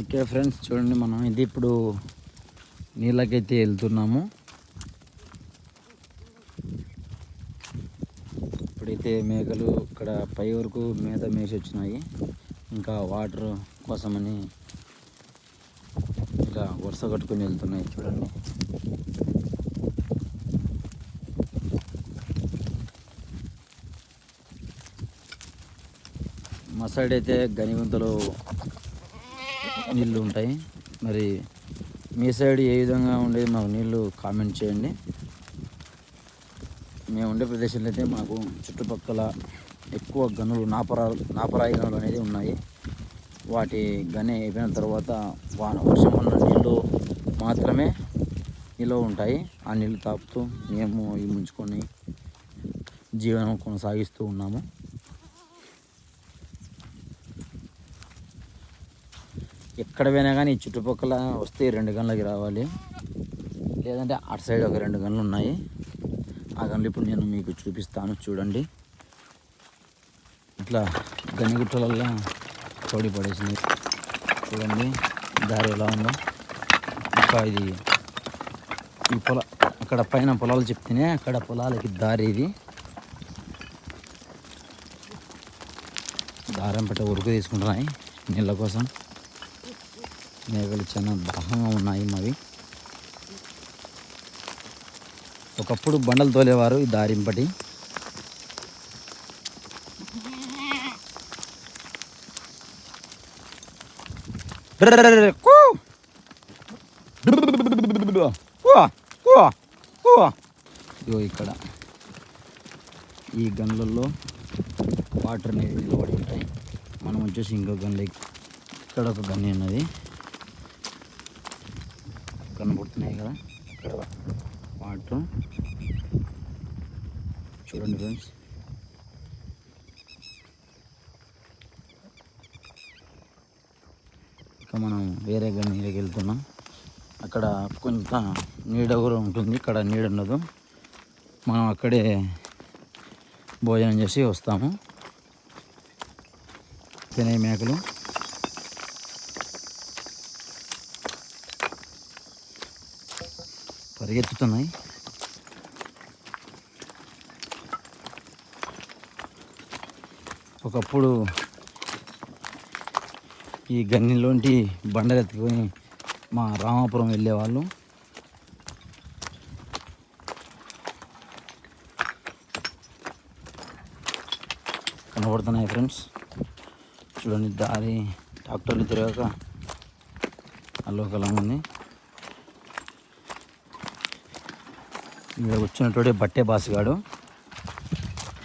Okay friends చూడండి మనం ఇది ఇప్పుడు నీళ్ళకైతే వెళ్తున్నాము. ఇప్పుడైతే మేకలు ఇక్కడ పై వరకు మేత మేసి వచ్చినాయి. ఇంకా వాటర్ కోసమని ఇలా వరుస కట్టుకొని వెళ్తున్నాయి చూడండి. మా సైడ్ అయితే గనిగుంతలు నీళ్ళు ఉంటాయి. మరి మీ సైడ్ ఏ విధంగా ఉండేది మాకు నీళ్ళు కామెంట్ చేయండి. మేము ఉండే ప్రదేశంలో అయితే మాకు చుట్టుపక్కల ఎక్కువ గనులు నాపరా నాపరాయి గనులు అనేది ఉన్నాయి. వాటి గని అయిపోయిన తర్వాత వాన వర్షం ఉన్న నీళ్ళు మాత్రమే నిలవ ఉంటాయి. ఆ నీళ్ళు తాపుతూ మేము ఇవి ముంచుకొని జీవనం కొనసాగిస్తూ ఉన్నాము. ఎక్కడ పోయినా కానీ ఈ చుట్టుపక్కల వస్తే రెండు గంటలకి రావాలి. లేదంటే అటు సైడ్ ఒక రెండు గంటలు ఉన్నాయి. ఆ గంటలు ఇప్పుడు నేను మీకు చూపిస్తాను చూడండి. ఇట్లా గనిగుట్టలల్లో తోడి పడేసింది. చూడండి దారి ఎలా ఉందో. ఇంకా ఇది ఈ పొల అక్కడ పైన పొలాలు చెప్తేనే అక్కడ పొలాలకి దారి ఇది. దారం పెట్ట ఉరుకు తీసుకుంటున్నాయి నీళ్ళ కోసం. మేకలు చాలా దాహంగా ఉన్నాయి మావి. ఒకప్పుడు బండలు తోలేవారు ఈ దారింపటి ఇదిగో ఇక్కడ. ఈ గన్లలో వాటర్ అనేవి నిలబడి ఉంటాయి. మనం వచ్చేసి ఇంకో గన్ ఇక్కడ ఒక గన్ని ఉన్నది. కనబడుతున్నాయి కదా. ఇక్కడ వాటర్. చూడండి ఫ్రెండ్స్. ఇక మనం వేరే గన్నీకి వెళ్తున్నాం. అక్కడ కొంత నీడ కూడా ఉంటుంది. ఇక్కడ నీడ ఉండదు. మనం అక్కడే భోజనం చేసి వస్తాము. తినే మేకలు. పరిగెత్తుతున్నాయి. ఒకప్పుడు ఈ గన్నిలోంటి బండలు మా రామాపురం వెళ్ళేవాళ్ళు. కనబడుతున్నాయి ఫ్రెండ్స్. చూడండి దారి ట్రాక్టర్లు తిరగక అల్లోకలం ఉంది. ఇక్కడ వచ్చినటువంటి బట్టే బాసుగాడు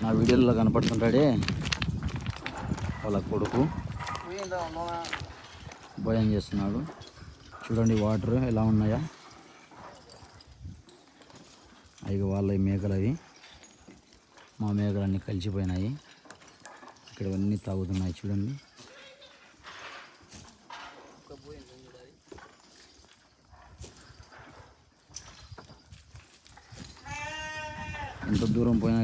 నా వీడియోలో కనపడుతుంటాడే వాళ్ళ కొడుకు. భయం చేస్తున్నాడు. చూడండి వాటర్ ఎలా ఉన్నాయా? అవి వాళ్ళ మేకలు అవి. మా మేకలు అన్నీ కలిసిపోయినాయి. ఇక్కడ అన్నీ తాగుతున్నాయి చూడండి. ఎంత దూరం పోయినా